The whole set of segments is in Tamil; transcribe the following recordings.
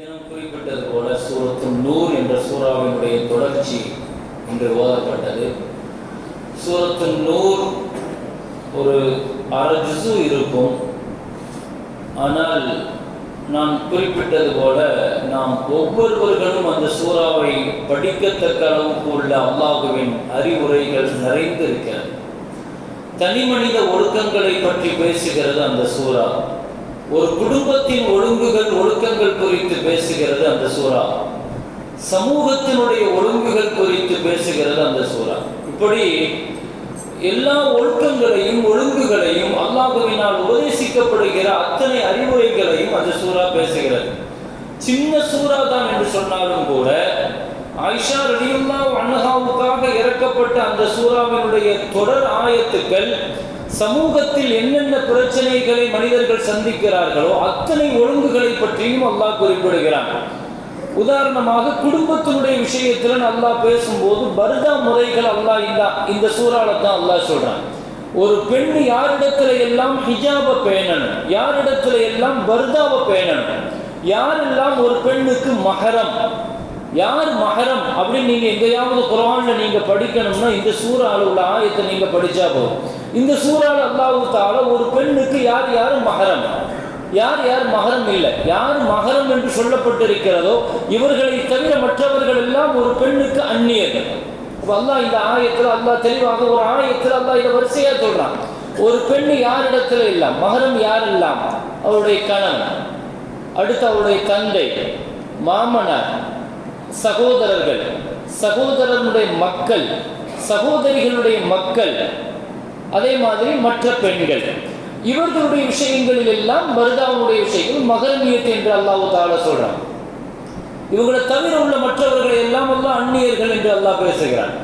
தினம் குறிப்பிட்டது போல சூரத்து நூர் என்ற சூறாவினுடைய தொடர்ச்சி இன்று ஓதப்பட்டது. சூரத்து நூர் ஒரு அரஜு இருக்கும். ஆனால் நான் குறிப்பிட்டது போல நாம் ஒவ்வொருவர்களும் அந்த சூறாவை படிக்கத்தக்க அளவுக்கு உள்ள அல்லாஹுவின் அறிவுரைகள் நிறைந்திருக்கிறது. தனி மனித ஒழுக்கங்களை பற்றி பேசுகிறது அந்த சூறா. ஒரு குடும்பத்தின் ஒழுங்குகள் ஒழுக்கங்கள் குறித்து பேசுகிறது அந்த சூறா. சமூகத்தினுடைய ஒழுங்குகள் குறித்து பேசுகிறது அந்த சூறா. இப்படி எல்லா ஒழுக்கங்களையும் ஒழுங்குகளையும் அல்லாஹுவினால் உபதேசிக்கப்படுகிற அத்தனை அறிவுரைகளையும் அந்த சூறா பேசுகிறது. சின்ன சூறா தான் என்று சொன்னாலும் கூட ஆயிஷா ரலியுல்லா அன்னஹாவுக்காக இறக்கப்பட்ட அந்த சூறாவினுடைய தொடர் ஆயத்துக்கள் சமூகத்தில் என்னென்ன பிரச்சனைகளை மனிதர்கள் சந்திக்கிறார்களோ அத்தனை ஒழுங்குகளை பற்றியும் அல்லாஹ் குறிப்பிடுகிறான். உதாரணமாக குடும்பத்தினுடைய விஷயத்துல அல்லாஹ் பேசும்போது பர்தா முறைகள் அல்லாஹ் இந்த இந்த சூறால தான் அல்லாஹ் சொல்றான். ஒரு பெண் யாரிடத்துல எல்லாம் ஹிஜாப பேணணும் யாரிடத்துல எல்லாம் பர்தாவை பேணணும் யாரெல்லாம் ஒரு பெண்ணுக்கு மகரம் யார் மகரம் அப்படின்னு நீங்க எங்கேயாவது குரானில் நீங்க படிக்கணும்னா இந்த சூறால உள்ள ஆயத்தை நீங்க படிச்சா போதும். இந்த சூறால அல்லாவுத்தால ஒரு பெண்ணுக்கு யார் யார் மகரம் யார் யார் மகரம் இல்லை? யார் மகரம் என்று சொல்லப்பட்டிருக்கிறதோ இவர்களை தவிர மற்றவர்கள் எல்லாம் ஒரு பெண்ணுக்கு அந்நியர்கள் அப்ப அல்லாஹ் இந்த ஆயத்தில் அல்லாஹ் தெளிவாக ஒரு ஆயத்தில் அல்லாஹ் இதை வரிசையா சொல்றான். ஒரு பெண்ணு யாரிடத்துல இல்லை? மகரம் யார் இல்லாம அவருடைய கணவன் அடுத்து அவருடைய தந்தை மாமனார் சகோதரர்கள் சகோதரனுடைய மக்கள் சகோதரிகளுடைய மக்கள் அதே மாதிரி மற்ற பெண்கள். இவர்களுடைய விஷயங்களில் எல்லாம் மருதாவுடைய விஷயங்கள் மகரமியத்து என்று அல்லாஹு தால சொல்றான். இவங்களை தவிர உள்ள மற்றவர்களை எல்லாம் எல்லாம் அந்நியர்கள் என்று அல்லாஹ் பேசுகிறான்.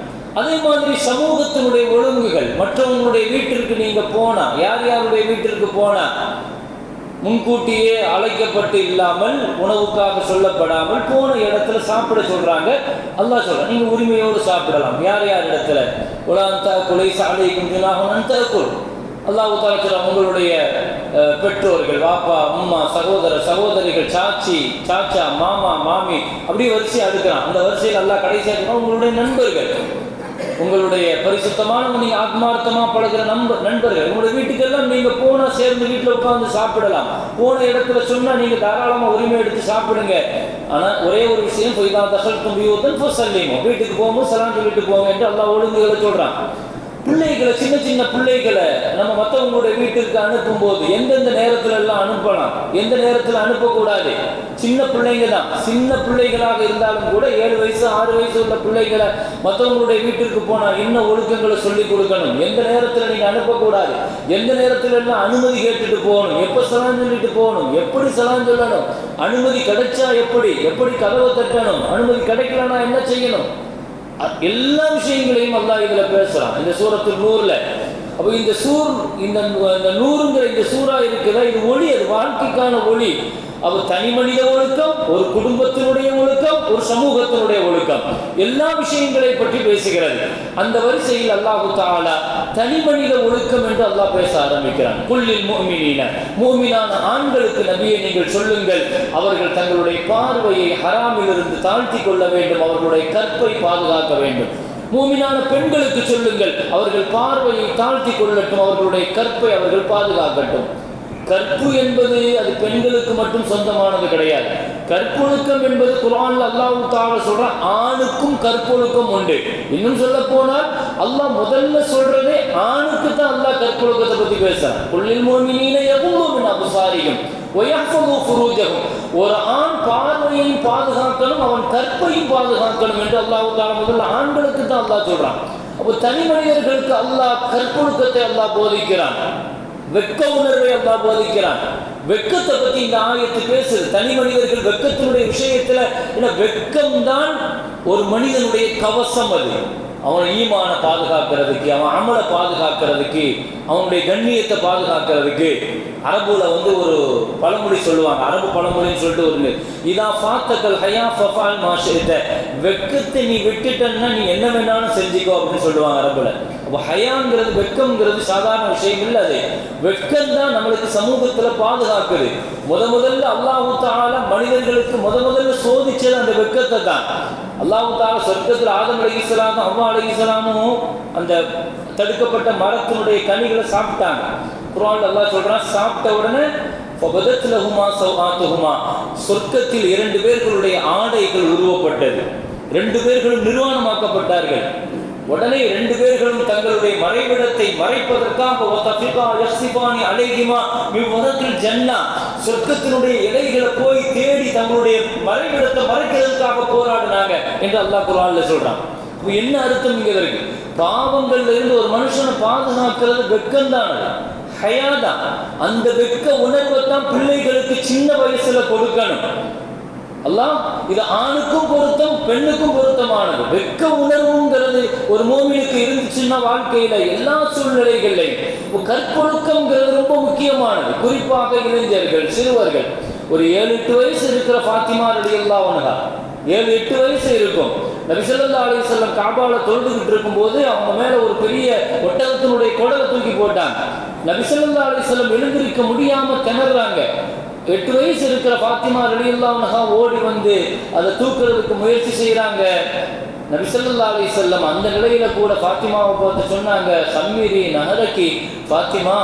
அதே மாதிரி சமூகத்தினுடைய ஒழுங்குகள் மற்றவங்களுடைய வீட்டிற்கு நீங்க போனா யார் யாருடைய வீட்டிற்கு போனா முன்கூட்டியே அழைக்கப்பட்டு இல்லாமல் உணவுக்காக சொல்லப்படாமல் போன இடத்துல சாப்பிட சொல்கிறாங்க அல்லாஹ் சொல்கிறாங்க நீங்கள் உரிமையோடு சாப்பிடலாம். யார் யார் இடத்துல? உலாந்தா கொலை சாலை குஞ்சுனாகும் தகுல் அல்லாஹு தாலா உங்களுடைய பெற்றோர்கள் வாப்பா அம்மா சகோதர சகோதரிகள் சாச்சி சாச்சா மாமா மாமி அப்படியே வரிசையாக அடுக்கிறான். அந்த வரிசையில் நல்லா கடைசியாக உங்களுடைய நண்பர்கள். உங்களுடைய பரிசுத்தமான நீங்க ஆத்மார்த்தமா பழகுற நண்பர் நண்பர்கள் உங்களுடைய வீட்டுக்கெல்லாம் நீங்க போனா சேர்ந்து வீட்டுல உட்கார்ந்து சாப்பிடலாம். போன இடத்துல சொன்னா நீங்க தாராளமா உரிமை எடுத்து சாப்பிடுங்க. ஆனா ஒரே ஒரு விஷயம் பொய்தா தகல் போ சல்லிமோ வீட்டுக்கு போகும்போது சலாம் சொல்லிட்டு போங்க என்று எல்லா ஒழுங்குகளை சொல்றான். பிள்ளைகளை சின்ன சின்ன பிள்ளைகளை நம்ம மற்றவங்களுடைய வீட்டுக்கு அனுப்பும் போது எந்தெந்த நேரத்துல எல்லாம் அனுப்பலாம்? எந்த நேரத்துல அனுப்பக்கூடாது? சின்ன பிள்ளைங்க தான். சின்ன பிள்ளைகளாக இருந்தாலும் கூட ஏழு வயசு ஆறு வயசு உள்ள பிள்ளைகளை மற்றவங்களுடைய வீட்டிற்கு போனால் என்ன ஒழுக்கங்களை சொல்லி கொடுக்கணும். எந்த நேரத்தில் நீங்கள் அனுப்பக்கூடாது? எந்த நேரத்துல எல்லாம் அனுமதி கேட்டுட்டு போகணும்? எப்போ சலான் சொல்லிட்டு போகணும்? எப்படி சலான் சொல்லணும்? அனுமதி கிடைச்சா எப்படி? எப்படி கதவை தட்டணும்? அனுமதி கிடைக்கலன்னா என்ன செய்யணும்? எல்லா விஷயங்களையும் அல்லாஹ் இதுல பேசுறான். இந்த சூரத்தில் நூறுல அப்போ இந்த சூர் இந்த இந்த நூறுங்கிற இந்த சூறா இருக்குதா இது ஒளி அது வாழ்க்கைக்கான ஒளி. அப்ப தனி மனித ஒழுக்கம் ஒரு குடும்பத்தினுடைய ஒழுக்கம் ஒரு சமூகத்தினுடைய ஒழுக்கம். எல்லா விஷயங்களை பற்றி பேசுகிறது. அந்த வரிசையில் அல்லாஹு தாலா தனி மனித ஒழுக்கம் என்று அல்லாஹ் பேச ஆரம்பிக்கிறான். புள்ளில் மூமினின மூமினான ஆண்களுக்கு நபியை நீங்கள் சொல்லுங்கள். அவர்கள் தங்களுடைய பார்வையை ஹராமிலிருந்து தாழ்த்தி கொள்ள வேண்டும். அவர்களுடைய கற்பை பாதுகாக்க வேண்டும். மூமினான பெண்களுக்கு சொல்லுங்கள். அவர்கள் பார்வையை தாழ்த்தி கொள்ளட்டும். அவர்களுடைய கற்பை அவர்கள் பாதுகாக்கட்டும். கற்பு என்பது அது பெண்களுக்கு மட்டும் சொந்தமானது கிடையாது. கற்பொழுக்கம் என்பது குரான் அல்லாஹ் தாவ சொல்ற ஆணுக்கும் கற்பொழுக்கம் உண்டு. இன்னும் சொல்ல போனால் அல்லாஹ் முதல்ல சொல்றதே ஆணுக்கு தான் அல்லாஹ் கற்பொழுக்கத்தை பத்தி பேசுறான். குல்லில் முஃமினீன யகுல்லு மின் ஒரு ஆண் பார்வையையும் பாதுகாக்கணும் அவன் கற்பையும் பாதுகாக்கணும் என்று அல்லாஹ் முதல்ல ஆண்களுக்கு தான் அல்லாஹ் சொல்றான். அப்போ தனி மனிதர்களுக்கு அல்லாஹ் கற்பொழுக்கத்தை அல்லாஹ் போதிக்கிறான். வெட்க உணர்வை அல்லாஹ் போதிக்கிறான். வெக்கத்தை பத்தி இந்த ஆயத்து பேசுது. தனி மனிதர்கள் வெக்கத்தினுடைய விஷயத்துல என்ன வெட்கம்தான் ஒரு மனிதனுடைய கவசம் அது. அவன் ஈமான பாதுகாக்கிறதுக்கு அவன் அமலை பாதுகாக்கிறதுக்கு அவனுடைய கண்ணியத்தை பாதுகாக்கிறதுக்கு அரபுல வந்து ஒரு பழமொழி சொல்லுவாங்க. அரபு பழமொழின்னு சொல்லிட்டு ஒரு இதா. ஃபாத்தக்கல் ஹயா ஃபஃபால் மாஷித்த வெட்கத்தை நீ விட்டுட்டன்னா நீ என்ன வேணாலும் செஞ்சுக்கோ அப்படின்னு சொல்லுவாங்க அரபுல. அப்போ ஹயாங்கிறது வெக்கம்ங்கிறது சாதாரண விஷயம் இல்லை அது. வெக்கம் தான் நம்மளுக்கு சமூகத்தில் பாதுகாக்குது. முத முதல்ல அல்லாஹு தாலா மனிதர்களுக்கு முத முதல்ல சோதிச்சது அந்த வெட்கத்தை தான். அல்லாஹு சொர்க்கத்தில் ஆதம் அலைஹிஸ்ஸலாமும் அவ்வா அலைஹிஸ்ஸலாமும் அந்த தடுக்கப்பட்ட மரத்தினுடைய கனிகளை சாப்பிட்டாங்க. குரான் அல்லாஹ் சொல்றான் சாப்பிட்ட உடனே சொர்க்கத்தில் இரண்டு பேர்களுடைய ஆடைகள் உருவப்பட்டது. ரெண்டு பேர்களும் நிர்வாணமாக்கப்பட்டார்கள். உடனே ரெண்டு பேர்களும் தங்களுடைய மறைவிடத்தை மறைப்பதற்காக ஒத்தஃபிகா யஸ்ஸிபானி ஜன்னா. சொர்க்கத்தினுடைய இலைகளை போய் தேடி தங்களுடைய மறைவிடத்தை மறைக்கிறதுக்காக போராடினாங்க என்று அல்லாஹ் குரான்ல சொல்றான். என்ன அர்த்தம் இங்க இருக்கு? பாவங்கள்ல இருந்து ஒரு மனுஷனை பாதுகாக்கிறது வெட்கம்தான் ஹயாதான் அந்த வெக்க உணர்வை தான் பிள்ளைகளுக்கு சின்ன வயசுல கொடுக்கணும். அல்லாம் இது ஆணுக்கும் பொருத்தம் பெண்ணுக்கும் பொருத்தமானது. வெட்க உணர்வுங்கிறது ஒரு மோமினுக்கு இருந்துச்சுன்னா வாழ்க்கையில எல்லா சூழ்நிலைகள்லையும் கற்பொழுக்கம்ங்கிறது ரொம்ப முக்கியமானது. குறிப்பாக இளைஞர்கள் சிறுவர்கள். ஒரு ஏழு எட்டு வயசு இருக்கிற பாத்திமா ரடி அல்லா ஏழு எட்டு வயசு இருக்கும். நபிசல்லா அலிசல்லம் காபால தொழுதுகிட்டு இருக்கும்போது அவங்க மேல ஒரு பெரிய ஒட்டகத்தினுடைய குடலை தூக்கி போட்டாங்க. நபிசல்லா அலிசல்லம் எழுந்திருக்க முடியாம திணறாங்க. எட்டு வயசு இருக்கிற பாத்திமா ரலியல்லாஹா ஓடி வந்து அதை தூக்குறதுக்கு முயற்சி செய்கிறாங்க நபிசல்லா அலி செல்லம் அந்த நிலையில கூட பாத்திமாவை பார்த்து சொன்னாங்க சம்மீரி நகரக்கி பாத்திமா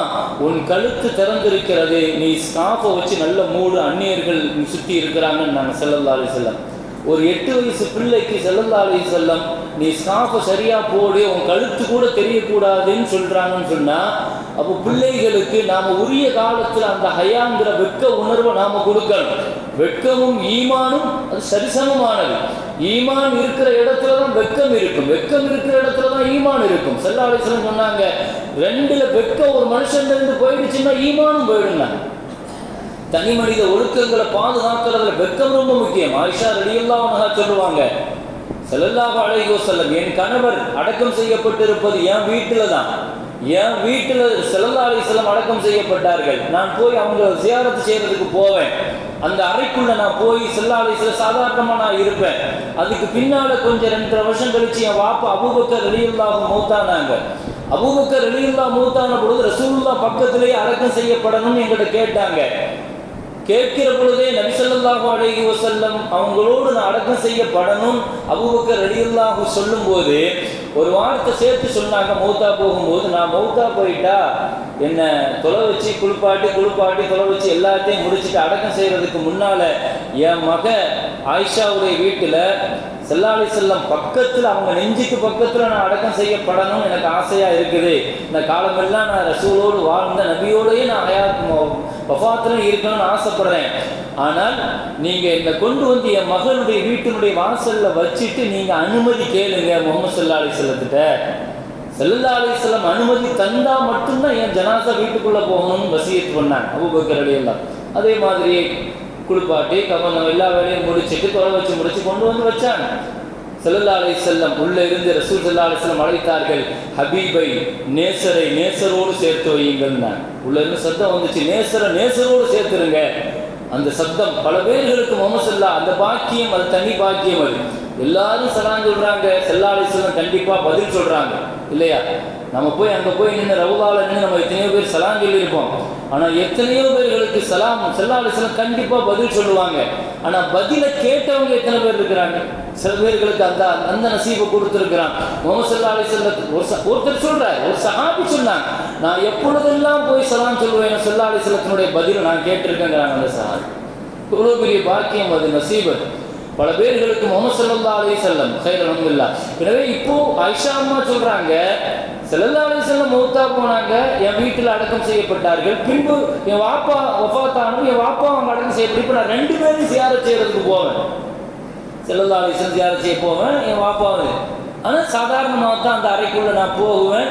உன் கழுத்து திறந்திருக்கிறது. நீ ஸ்காஃபை வச்சு நல்ல மூடு அந்நியர்கள் சுற்றி இருக்கிறாங்கன்னு நாங்கள் செல்லல்லா அலி செல்லம் ஒரு எட்டு வயசு பிள்ளைக்கு செல்லல்லா அலி செல்லம் நீ ஸ்காஃபை சரியா போடு உன் கழுத்து கூட தெரியக்கூடாதுன்னு சொல்றாங்கன்னு சொன்னா அப்போ பிள்ளைகளுக்கு நாம உரிய காலத்துல அந்த ஹயாங்கிற வெட்க உணர்வை நாம கொடுக்கணும். வெட்கமும் ஈமானும் அது சரிசமமானது. ஈமான் இருக்கிற இடத்துல தான் வெட்கம் இருக்கும். வெட்கம் இருக்கிற இடத்துல தான் ஈமான் இருக்கும். செல்லாலேஸ்வரன் சொன்னாங்க ரெண்டுல வெட்க ஒரு மனுஷன் இருந்து போயிடுச்சுன்னா ஈமானும் போயிடுங்க தனி மனித ஒழுக்கங்களை பாதுகாக்கிறதுல வெட்கம் ரொம்ப முக்கியம். ஆயிஷா ரெடியெல்லாம் சொல்லுவாங்க செல்லல்லாஹு அழகோ செல்லம் என் கணவர் அடக்கம் செய்யப்பட்டிருப்பது என் வீட்டில தான். என் வீட்டில் செல்லல்லா செல்லம் அடக்கம் செய்யப்பட்டார்கள். நான் போய் அவங்க சியாரத்து செய்யறதுக்கு போவேன். அந்த அறைக்குள்ள நான் போய் செல்லா சில சாதாரணமாக நான் இருப்பேன். அதுக்கு பின்னால கொஞ்சம் ரெண்டரை வருஷம் கழிச்சு என் வாப்பா அபூபக்கர் வெளியில்லாக மூத்தானாங்க அபூபக்கர் வெளியில்லா மூத்தான பொழுது ரசூல்லா பக்கத்திலேயே அடக்கம் செய்யப்படணும்னு எங்கிட்ட கேட்டாங்க. கேட்கிற பொழுதே நபிசல்லாஹு அழகி வசல்லம் அவங்களோடு நான் அடக்கம் செய்யப்படணும். அபூபக்கர் சொல்லும் சொல்லும்போது ஒரு வார்த்தை சேர்த்து சொன்னாங்க மௌத்தா போகும்போது. நான் மௌத்தா போயிட்டா என்ன தொலை வச்சு குளிப்பாட்டி குளிப்பாட்டி தொலை வச்சு எல்லாத்தையும் முடிச்சுட்டு அடக்கம் செய்யறதுக்கு முன்னால என் மக ஆயிஷாவுடைய வீட்டில் செல்லாலி செல்லம் பக்கத்தில் அவங்க நெஞ்சுக்கு பக்கத்தில் நான் அடக்கம் செய்யப்படணும்னு எனக்கு ஆசையாக இருக்குது. இந்த காலமெல்லாம் நான் ரசூலோடு வாழ்ந்த நபியோடையே நான் ஹயாத் வஃபாத்திலும் இருக்கணும்னு ஆசைப்படுறேன். ஆனால் நீங்கள் என்னை கொண்டு வந்து என் மகனுடைய வீட்டினுடைய வாசலில் வச்சுட்டு நீங்கள் அனுமதி கேளுங்க முகமது சல்லா அலி செல்லத்திட்ட செல்லல்லா அனுமதி தந்தால் மட்டும்தான் என் ஜனாசா வீட்டுக்குள்ளே போகணும்னு வசியத்து பண்ணாங்க அபுபக்கர் அலியெல்லாம் அதே மாதிரி குளிப்பாட்டி கவனம் எல்லா வேலையும் முடிச்சுட்டு தொலை வச்சு முடிச்சு கொண்டு வந்து வச்சாங்க. செல்லல்லா அலை செல்லம் உள்ளே இருந்து ரசூல் செல்லா அலை செல்லம் அழைத்தார்கள் ஹபீபை நேசரை நேசரோடு சேர்த்து வையுங்கள் உள்ள இருந்து சத்தம் வந்துச்சு நேசரை நேசரோடு சேர்த்துருங்க. அந்த சத்தம் பல பேர்களுக்கு முகமது செல்லா அந்த பாக்கியம் அது தனி பாக்கியம் அது. எல்லாரும் சலான் சொல்றாங்க செல்லா அலை செல்லம் கண்டிப்பா பதில் சொல்றாங்க இல்லையா? நம்ம போய் அங்கே போய் நின்று ரவுதால நின்று நம்ம எத்தனையோ பேர் சலாம் சொல்லியிருப்போம். ஆனால் எத்தனையோ பேர்களுக்கு சலாம் செல்லா கண்டிப்பாக பதில் சொல்லுவாங்க. ஆனால் பதிலை கேட்டவங்க எத்தனை பேர் இருக்கிறாங்க? சில பேர்களுக்கு அந்த அந்த நசீபை கொடுத்துருக்கிறான். முகமது சல்லா அலிஸ்லத்துக்கு ஒரு ச- ஒருத்தர் சொல்கிறார் ஒரு சஹாபி சொன்னாங்க நான் எப்பொழுதெல்லாம் போய் சலாம் சொல்லுவேன்? செல்லா அலிஸ்லத்தினுடைய பதிலை நான் கேட்டிருக்கேங்கிறாங்க அந்த சஹாபி. இவ்வளோ பெரிய பாக்கியம் அது நசீபத் பல பேர்களுக்கு முகமது சல்லா அலி செல்லம் சைர் எனவே இப்போ ஐஷா அம்மா சொல்றாங்க செல்லல்லா அலி செல்லம் மௌத்தா போனாங்க. என் வீட்டில் அடக்கம் செய்யப்பட்டார்கள். பின்பு என் வாப்பா ஒஃபாத்தானும் என் வாப்பா அவங்க அடக்கம் செய்யப்பட்டு நான் ரெண்டு பேரும் சியார செய்யறதுக்கு போவேன். செல்லல்லா அலி செல்லம் செய்ய போவேன் என் வாப்பாவும் ஆனால் சாதாரணமாக தான் அந்த அறைக்குள்ளே நான் போகுவேன்.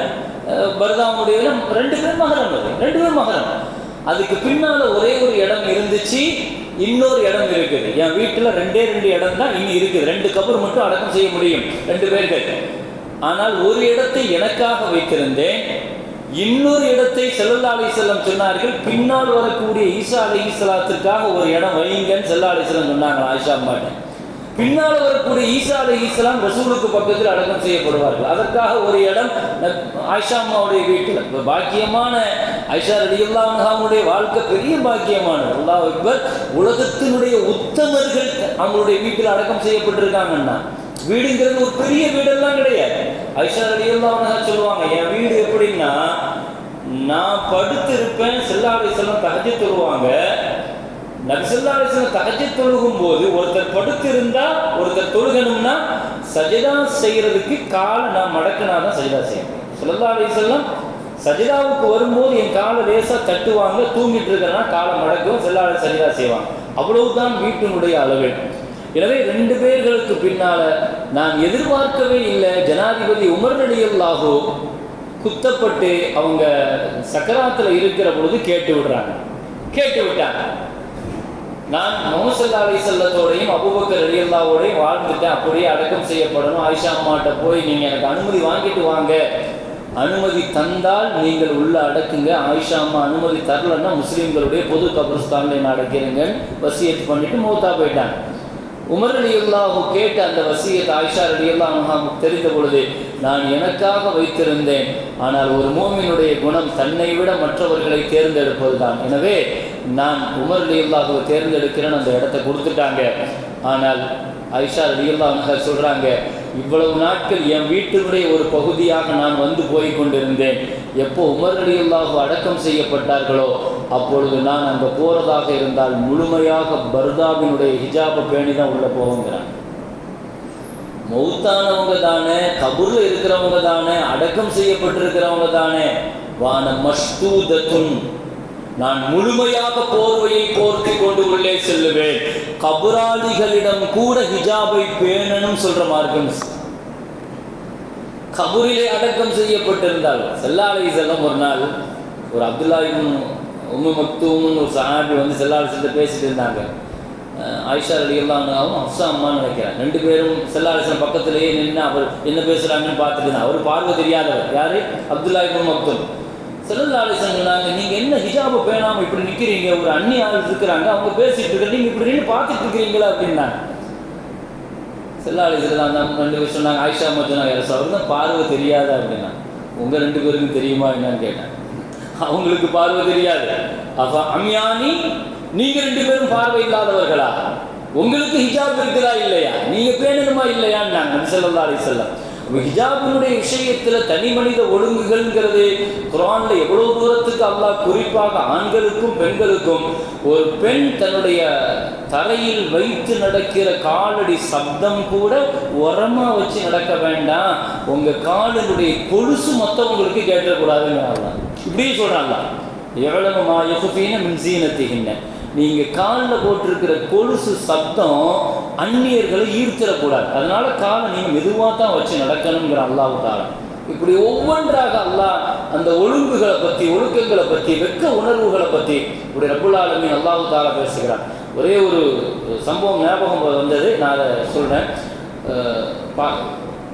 அஹ் பர்தாவுடைய ரெண்டு பேர் மகரம் ரெண்டு பேர் மகரம். அதுக்கு பின்னால் ஒரே ஒரு இடம் இருந்துச்சு. இன்னொரு இடம் இருக்குது. என் வீட்டில் ரெண்டே ரெண்டு இடம் தான் இன்னும் இருக்குது. ரெண்டு கபர் மட்டும் அடக்கம் செய்ய முடியும். ரெண்டு பேர்கள் ஆனால் ஒரு இடத்தை எனக்காக வைத்திருந்தேன். இன்னொரு இடத்தை செல்லல்லா அலி செல்லம் சொன்னார்கள் பின்னால் வரக்கூடிய ஈசா அலி இஸ்லாத்திற்காக ஒரு இடம் வைங்கன்னு செல்லா அலி செல்லம் சொன்னாங்க ஆயிஷா அம்மாட்ட. பின்னால் வரக்கூடிய ஈசா அலி இஸ்லாம் ரசூலுக்கு பக்கத்தில் அடக்கம் செய்யப்படுவார்கள். அதற்காக ஒரு இடம் ஆயிஷா அம்மாவுடைய வீட்டில். பாக்கியமான ஐஷா ரலியல்லாஹுடைய வாழ்க்கை பெரிய பாக்கியமானது. அல்லாஹ் அக்பர் உலகத்தினுடைய உத்தமர்கள் அவங்களுடைய வீட்டில் அடக்கம் செய்யப்பட்டிருக்காங்கன்னா வீடுங்கிறது ஒரு பெரிய வீடெல்லாம் கிடையாது. ஐஷா சொல்லுவாங்க என் வீடு எப்படின்னா நான் படுத்து இருப்பேன் செல்லம் தகச்சி தொழுவாங்க. நபிசல்லா அலிஸ்லாம் தகஜி தொழுகும் போது ஒருத்தர் படுத்து இருந்தா ஒருத்தர் தொழுகணும்னா சஜிதா செய்யறதுக்கு காலை நான் மடக்கினா தான் சஜிதா செய்யணும் சொல்லல்லா அலிஸ்லாம் சஜிதாவுக்கு வரும்போது என் காலை லேசாக தட்டுவாங்க தூங்கிட்டு இருக்கிறனா காலை மடக்கும் செல்லாட சஜிதா செய்வாங்க அவ்வளவுதான் வீட்டினுடைய அளவு. எனவே ரெண்டு பேர்களுக்கு பின்னால நான் எதிர்பார்க்கவே இல்லை. ஜனாதிபதி உமர் அலியல்லாஹோ குத்தப்பட்டு அவங்க சக்கராத்தில் இருக்கிற பொழுது கேட்டு விடுறாங்க. கேட்டு விட்டாங்க. நான் முகமது அலி செல்லத்தோடையும் அபுபக்கர் அலியல்லாவோடையும் வாழ்ந்துட்டேன். அப்படியே அடக்கம் செய்யப்படணும். ஆயிஷா அம்மாட்ட போய் நீங்கள் எனக்கு அனுமதி வாங்கிட்டு வாங்க. அனுமதி தந்தால் நீங்கள் உள்ள அடக்குங்க. ஆயிஷா அம்மா அனுமதி தரலன்னா முஸ்லீம்களுடைய பொது கபரஸ்தான்ல நான் அடக்கிறீங்க. வசியத்து பண்ணிட்டு மூத்தா போயிட்டாங்க. உமர் அலி கேட்ட அந்த வசியத் ஆயிஷா அலி தெரிந்த பொழுது நான் எனக்காக வைத்திருந்தேன். ஆனால் ஒரு மோமினுடைய குணம் தன்னை விட மற்றவர்களை தேர்ந்தெடுப்பதுதான். எனவே நான் உமர் அலி தேர்ந்தெடுக்கிறேன் அந்த இடத்த கொடுத்துட்டாங்க. ஆனால் ஐஷா அலி சொல்கிறாங்க இவ்வளவு நாட்கள் என் வீட்டினுடைய ஒரு பகுதியாக நான் வந்து போய் கொண்டிருந்தேன். எப்போ உமர் அலி அடக்கம் செய்யப்பட்டார்களோ அப்பொழுது நான் அங்கே போறதாக இருந்தால் முழுமையாக பர்தாவினுடைய ஹிஜாபை பேணி தான் உள்ள போவோங்கிறாங்க மௌத்தானவங்க தானே கபூரில் இருக்கிறவங்க தானே அடக்கம் செய்யப்பட்டிருக்கிறவங்க தானே வான மஷ்தூதத்துன் நான் முழுமையாக போர்வையை போர்த்தி கொண்டு உள்ளே செல்லுவேன். கபுராளிகளிடம் கூட ஹிஜாபை பேணணும் சொல்ற மார்க்கம். கபூரிலே அடக்கம் செய்யப்பட்டிருந்தால் செல்லாலை செல்லம் ஒரு நாள் ஒரு அப்துல்லாயும் உம்மு மக்தூம்னு ஒரு சஹாபி வந்து செல்லாலை பேசிட்டு இருந்தாங்க. ஆயிஷா அலி அஃப்சா அம்மான்னு நினைக்கிறேன். ரெண்டு பேரும் செல்லாலிசன் பக்கத்திலேயே நின்று அவர் என்ன பேசுறாங்கன்னு பார்த்துட்டு இருந்தாங்க. அவர் பார்வை தெரியாதவர். யாரு? அப்துல்லா இபு மக்தூம். செல்லாலிசன் சொன்னாங்க நீங்க என்ன ஹிஜாபு பேணாமல் இப்படி நிக்கிறீங்க? ஒரு அண்ணி ஆள் இருக்கிறாங்க. அவங்க பேசிட்டு இருக்க நீங்க இப்படி நின்று பார்த்துட்டு இருக்கிறீங்களா? அப்படின்னாங்க. செல்லாலிசன் அந்த ரெண்டு பேர் சொன்னாங்க ஆயிஷா அம்மா சொன்னாங்க அவர் தான் பார்வை தெரியாதா? அப்படின்னா உங்க ரெண்டு பேருக்கும் தெரியுமா? என்னன்னு கேட்டேன் அவங்களுக்கு பார்வை தெரியாது. அப்ப அம்யானி நீங்க ரெண்டு பேரும் பார்வை இல்லாதவர்களா? உங்களுக்கு ஹிஜாப் இருக்குதா இல்லையா? நீங்க பேணணுமா இல்லையான்னு நபி ஸல்லல்லாஹு அலைஹி ஹிஜாபினுடைய விஷயத்தில் தனி மனித ஒழுங்குகள்ங்கிறது குரானில் எவ்வளோ தூரத்துக்கு அல்லாஹ் குறிப்பாக ஆண்களுக்கும் பெண்களுக்கும் ஒரு பெண் தன்னுடைய தரையில் வைத்து நடக்கிற காலடி சப்தம் கூட உரமாக வச்சு நடக்க வேண்டாம். உங்கள் காலினுடைய கொலுசு மற்றவங்களுக்கு கேட்டக்கூடாதுன்னு அல்லாஹ். இப்படியே சொல்கிறாங்களா எவ்வளவு மா யுகுஃபீன மின் நீங்கள் காலில் போட்டிருக்கிற கொலுசு சப்தம் அந்நியர்களை ஈர்த்திடக்கூடாது. அதனால காலை நீங்கள் மெதுவாக தான் வச்சு நடக்கணுங்கிற அல்லாஹ் இப்படி ஒவ்வொன்றாக அல்லாஹ் அந்த ஒழுங்குகளை பற்றி ஒழுக்கங்களை பற்றி வெக்க உணர்வுகளை பற்றி இப்படி ரப்புல் ஆலமீன் அல்லாஹ் பேசுகிறார். ஒரே ஒரு சம்பவம் ஞாபகம் வந்தது நான் அதை சொல்கிறேன் பா-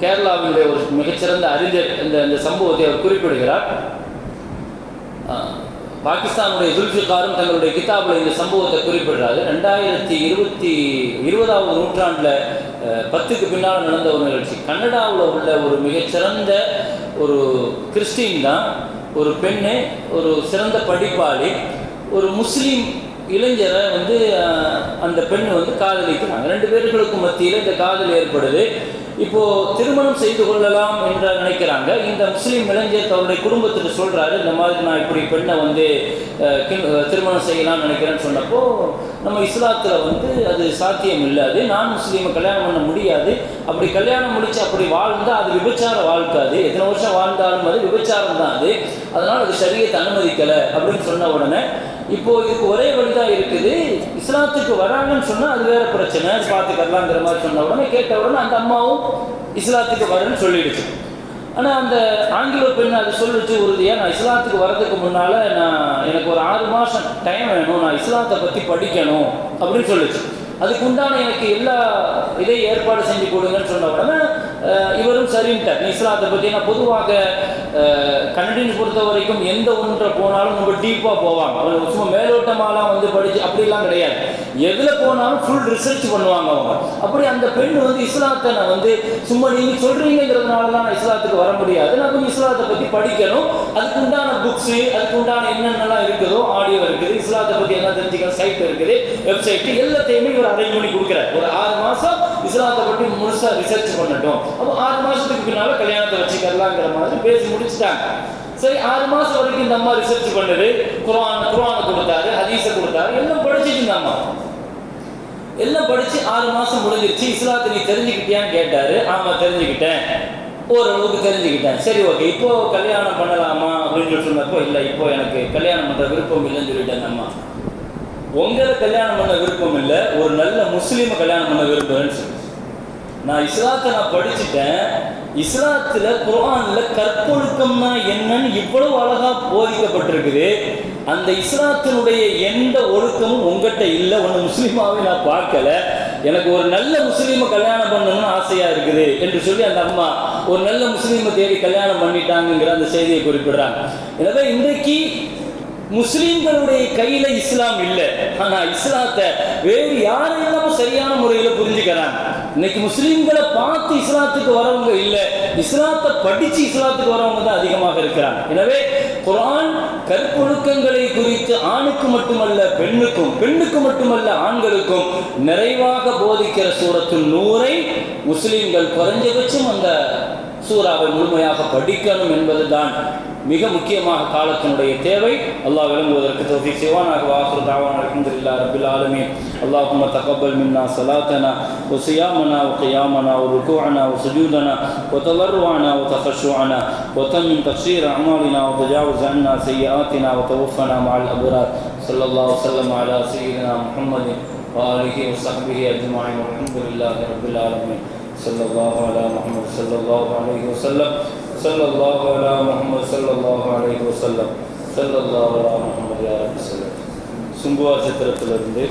கேரளாவினுடைய ஒரு மிகச்சிறந்த அறிஞர் இந்த இந்த சம்பவத்தை அவர் குறிப்பிடுகிறார். பாகிஸ்தானுடைய துல்ஃபிகாரும் தங்களுடைய கிதாபில் இந்த சம்பவத்தை குறிப்பிடுறாரு. ரெண்டாயிரத்தி இருபத்தி இருபதாவது நூற்றாண்டில் பத்துக்கு பின்னால் நடந்த ஒரு நிகழ்ச்சி. கன்னடாவில் உள்ள ஒரு மிகச்சிறந்த ஒரு கிறிஸ்டின் தான் ஒரு பெண்ணு ஒரு சிறந்த படிப்பாளி ஒரு முஸ்லீம் இளைஞரை வந்து அந்த பெண் வந்து காதலிக்கிறாங்க. ரெண்டு பேர்களுக்கும் மத்தியில் இந்த காதல் ஏற்படுது. இப்போ திருமணம் செய்து கொள்ளலாம் என்று நினைக்கிறாங்க. இந்த முஸ்லீம் இளைஞர் தன்னுடைய குடும்பத்துக்கு சொல்றாரு இந்த மாதிரி நான் இப்படி பெண்ணை வந்து திருமணம் செய்யலாம்னு நினைக்கிறேன்னு சொன்னப்போ நம்ம இஸ்லாத்துல வந்து அது சாத்தியம் இல்லை அது நான் முஸ்லீமை கல்யாணம் பண்ண முடியாது. அப்படி கல்யாணம் முடிச்சு அப்படி வாழ்ந்தா அது விபச்சார வாழ்க்கை அது எத்தனை வருஷம் வாழ்ந்தாலும் அது விபச்சாரம் தான் அது. அதனால அது சரியத்தை அனுமதிக்கலை. அப்படின்னு சொன்ன உடனே இப்போ இதுக்கு ஒரே வழிதான் இருக்குது. இஸ்லாத்துக்கு வராங்கன்னு சொன்னா அது வேற பிரச்சனை. பார்த்துக்கலாங்கிற மாதிரி சொன்ன உடனே கேட்ட உடனே அந்த அம்மாவும் இஸ்லாத்துக்கு வரேன்னு சொல்லிடுச்சு. ஆனால் அந்த ஆங்கில பெண் அது சொல்லிச்சு உறுதியாக நான் இஸ்லாத்துக்கு வர்றதுக்கு முன்னால் நான் எனக்கு ஒரு ஆறு மாதம் டைம் வேணும். நான் இஸ்லாத்தை பற்றி படிக்கணும். அப்படின்னு சொல்லிச்சு. அதுக்கு உண்டான எனக்கு எல்லா இதையும் ஏற்பாடு செஞ்சு கொடுங்கன்னு சொன்ன உடனே இவரும் சரின்ட்டார். நீ இஸ்லாத்தை பற்றி நான் பொதுவாக கன்னடின்னு பொறுத்த வரைக்கும் எந்த ஒன்றை போனாலும் ரொம்ப டீப்பாக போவாங்க. அவங்க சும்மா மேலோட்டமாலாம் வந்து படிச்சு அப்படிலாம் கிடையாது. எதில் போனாலும் ஃபுல் ரிசர்ச் பண்ணுவாங்க அவங்க. அப்படி அந்த பெண் வந்து இஸ்லாத்தை நான் வந்து சும்மா நீங்கள் சொல்கிறீங்கிறதுனால தான் நான் இஸ்லாத்துக்கு வர முடியாது. நான் கொஞ்சம் இஸ்லாத்தை பற்றி படிக்கணும். அதுக்கு உண்டான புக்ஸு அதுக்கு உண்டான என்னென்னலாம் இருக்குதோ ஆடியோ இருக்குது. இஸ்லாத்தை பற்றி என்ன தெரிஞ்சுக்கிற சைட் இருக்குது வெப்சைட்டு எல்லாத்தையுமே இவர் அரேஞ்ச் பண்ணி கொடுக்குறாரு. ஒரு ஆறு மாதம் இஸ்லாத்தை பற்றி முழுசாக ரிசர்ச் பண்ணட்டும். அப்போ ஆறு மாதத்துக்கு பின்னால் கல்யாணத்தை வச்சுக்கலாங்கிற மாதிரி பேசி முடிச்சுட்டாங்க. சரி ஆறு மாசம் வரைக்கும் இந்த அம்மா ரிசர்ச் பண்ணுது. குரான் குர்ஆனை கொடுத்தாரு ஹதீஸை கொடுத்தாரு எல்லாம் படிச்சுட்டு இந்த அம்மா. எல்லாம் படிச்சு ஆறு மாசம் முடிஞ்சிருச்சு. இஸ்லாத்தை நீ தெரிஞ்சுக்கிட்டியான்னு கேட்டாரு. ஆமா தெரிஞ்சுக்கிட்டேன். ஓரளவுக்கு தெரிஞ்சுக்கிட்டேன். சரி ஓகே இப்போ கல்யாணம் பண்ணலாமா அப்படின்னு சொன்னப்போ இல்லை இப்போ எனக்கு கல்யாணம் பண்ற விருப்பம் இல்லைன்னு சொல்லிட்டேன் அம்மா. உங்களை கல்யாணம் பண்ண விருப்பம் இல்லை ஒரு நல்ல முஸ்லீமை கல்யாணம் பண்ண விரும்புகிறேன்னு சொல்லி நான் இஸ்லாத்தை நான் படிச்சுட்டேன். இஸ்லாத்துல குர்ஆன்ல கற்பொழுக்கம்னா என்னன்னு இவ்வளவு அழகா போதிக்கப்பட்டிருக்குது. அந்த இஸ்லாத்தினுடைய எந்த ஒழுக்கமும் உங்ககிட்ட இல்லை ஒன்று முஸ்லீமாவே நான் பார்க்கல. எனக்கு ஒரு நல்ல முஸ்லீமை கல்யாணம் பண்ணணும்னு ஆசையா இருக்குது என்று சொல்லி அந்த அம்மா ஒரு நல்ல முஸ்லீமை தேடி கல்யாணம் பண்ணிட்டாங்கங்கிற அந்த செய்தியை குறிப்பிடுறாங்க. எனவே இன்றைக்கு முஸ்லீம்களுடைய கையில இஸ்லாம் இல்லை. ஆனா இஸ்லாத்தை வேறு யாரெல்லாம் சரியான முறையில புரிஞ்சுக்கிறாங்க. இன்னைக்கு முஸ்லீம்களை பார்த்து இஸ்லாத்துக்கு வரவங்க இல்லை. இஸ்லாத்தை படிச்சு இஸ்லாத்துக்கு வரவங்க தான் அதிகமாக இருக்கிறாங்க. எனவே குரான் கற்பொழுக்கங்களை குறித்து ஆணுக்கு மட்டுமல்ல பெண்ணுக்கும் பெண்ணுக்கு மட்டுமல்ல ஆண்களுக்கும் நிறைவாக போதிக்கிற சூரத்து நூறை முஸ்லீம்கள் குறைஞ்சபட்சம் அந்த சூறாவை முழுமையாக படிக்கணும் என்பதுதான் மிக முக்கியமாக காலத்தினுடைய தேவை அல்லாஹ் விளங்குவதற்கு தௌஃபீக் செய்வானாக வாஹிரு தாவானா அல்ஹம்துலில்லாஹ் ரப்பில் ஆலமீன் اللهم تقبل منا صلاتنا وصيامنا وقيامنا وركوعنا وسجودنا وتضرعنا وتخشعنا وتمم تقصير أعمالنا وتجاوز عنا سيئاتنا وتوفنا مع الأبرار صلى الله وسلم على سيدنا محمد وآله وصحبه أجمعين والحمد لله رب العالمين صلى الله على محمد صلى الله عليه وسلم صلى الله على محمد صلى الله عليه وسلم صلى الله على محمد يا رب وسلم சுங்குவார் சித்திரத்திலிருந்து